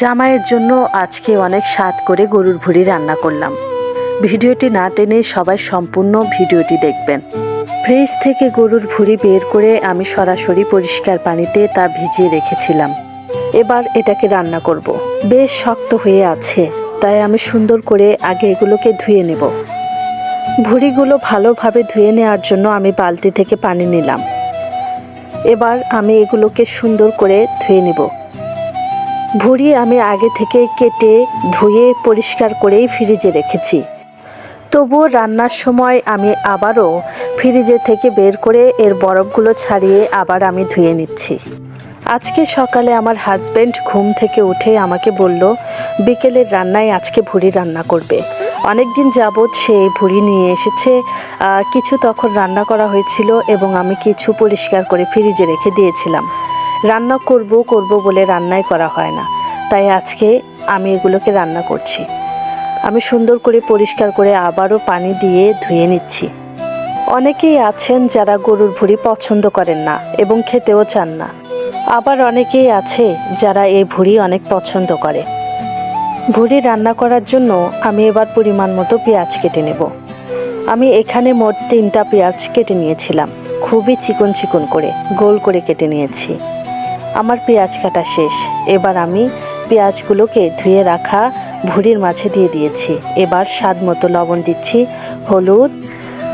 জামাইয়ের জন্য আজকে অনেক স্বাদ করে গরুর ভুড়ি রান্না করলাম। ভিডিওটি না টেনে সবাই সম্পূর্ণ ভিডিওটি দেখবেন। ফ্রিজ থেকে গরুর ভুড়ি বের করে আমি সরাসরি পরিষ্কার পানিতে তা ভিজিয়ে রেখেছিলাম। এবার এটাকে রান্না করব। বেশ শক্ত হয়ে আছে, তাই আমি সুন্দর করে আগে এগুলোকে ধুয়ে নেব। ভুড়িগুলো ভালোভাবে ধুয়ে নেওয়ার জন্য আমি বালতি থেকে পানি নিলাম। এবার আমি এগুলোকে সুন্দর করে ধুয়ে নেব। ভুড়ি আমি আগে থেকে কেটে ধুয়ে পরিষ্কার করেই ফ্রিজে রেখেছি। তবুও রান্নার সময় আমি আবারও ফ্রিজে থেকে বের করে এর বরফগুলো ছাড়িয়ে আবার আমি ধুয়ে নিচ্ছি। আজকে সকালে আমার হাজব্যান্ড ঘুম থেকে উঠে আমাকে বলল, বিকেলের রান্নায় আজকে ভুড়ি রান্না করবে। অনেক দিন যাবৎ সে ভুড়ি নিয়ে এসেছে। কিছু তখন রান্না করা হয়েছিল এবং আমি কিছু পরিষ্কার করে ফ্রিজে রেখে দিয়েছিলাম। রান্না করব করব বলে রান্নাই করা হয় না। তাই আজকে আমি এগুলোকে রান্না করছি। আমি সুন্দর করে পরিষ্কার করে আবারও পানি দিয়ে ধুয়ে নিচ্ছি। অনেকেই আছেন যারা গরুর ভুড়ি পছন্দ করেন না এবং খেতেও চান না। আবার অনেকেই আছে যারা এই ভুড়ি অনেক পছন্দ করে। ভুড়ি রান্না করার জন্য আমি এবার পরিমাণ মতো পেঁয়াজ কেটে নেব। আমি এখানে মোট তিনটা পেঁয়াজ কেটে নিয়েছিলাম। খুবই চিকন চিকন করে, গোল করে কেটে নিয়েছি। আমার পেঁয়াজ কাটা শেষ। এবার আমি পেঁয়াজগুলোকে ধুয়ে রাখা ভুড়ির মাঝে দিয়ে দিয়েছি। এবার স্বাদ মতো লবণ দিচ্ছি, হলুদ,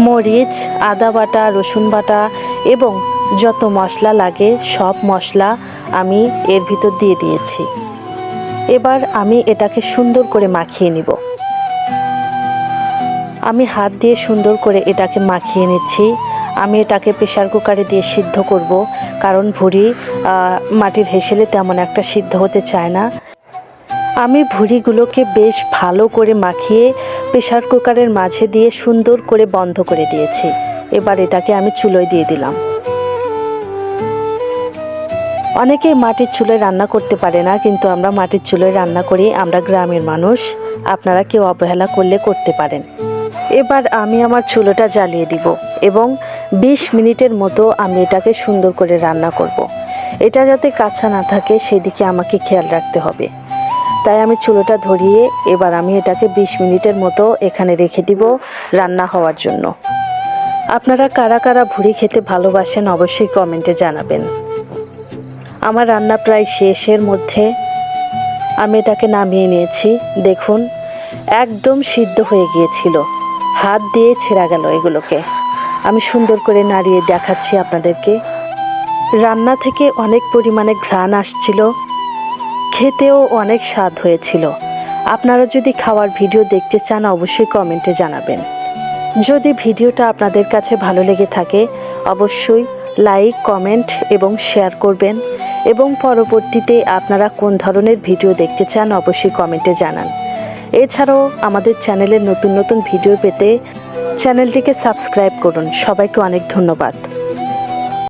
মরিচ, আদা বাটা, রসুন বাটা এবং যত মশলা লাগে সব মশলা আমি এর ভিতর দিয়ে দিয়েছি। এবার আমি এটাকে সুন্দর করে মাখিয়ে নিব। আমি হাত দিয়ে সুন্দর করে এটাকে মাখিয়ে নিচ্ছি। আমি এটাকে প্রেশার কুকারে দিয়ে সিদ্ধ করব। কারণ ভুড়ি মাটির হেসেলে তেমন একটা সিদ্ধ হতে চায় না। আমি ভুড়িগুলোকে বেশ ভালো করে মাখিয়ে প্রেশার কুকারের মাঝে দিয়ে সুন্দর করে বন্ধ করে দিয়েছি। এবার এটাকে আমি চুলোয় দিয়ে দিলাম। অনেকেই মাটির চুলোয় রান্না করতে পারে না, কিন্তু আমরা মাটির চুলোয় রান্না করি। আমরা গ্রামের মানুষ। আপনারা কেউ অবহেলা করলে করতে পারেন। এবার আমি আমার চুলোটা জ্বালিয়ে দিব এবং 20 মিনিটের মতো আমি এটাকে সুন্দর করে রান্না করব। এটা যাতে কাঁচা না থাকে, সেদিকে আমাকে খেয়াল রাখতে হবে। তাই আমি চুলোটা ধরিয়ে এবার আমি এটাকে 20 মিনিটের মতো এখানে রেখে দিব রান্না হওয়ার জন্য। আপনারা কারা কারা ভুড়ি খেতে ভালোবাসেন অবশ্যই কমেন্টে জানাবেন। আমার রান্না প্রায় শেষের মধ্যে আমি এটাকে নামিয়ে নিয়েছি। দেখুন, একদম সিদ্ধ হয়ে গিয়েছিল। হাত দিয়ে ছেঁড়া গেল এগুলোকে। আমি সুন্দর করে নাড়িয়ে দেখাচ্ছি আপনাদেরকে। রান্না থেকে অনেক পরিমাণে ঘ্রাণ আসছিল, খেতেও অনেক স্বাদ হয়েছিল। আপনারা যদি খাওয়ার ভিডিও দেখতে চান, অবশ্যই কমেন্টে জানাবেন। যদি ভিডিওটা আপনাদের কাছে ভালো লেগে থাকে, অবশ্যই লাইক, কমেন্ট এবং শেয়ার করবেন। এবং পরবর্তীতে আপনারা কোন ধরনের ভিডিও দেখতে চান, অবশ্যই কমেন্টে জানান। এছাড়াও আমাদের চ্যানেলের নতুন নতুন ভিডিও পেতে চ্যানেলটিকে সাবস্ক্রাইব করুন। সবাইকে অনেক ধন্যবাদ।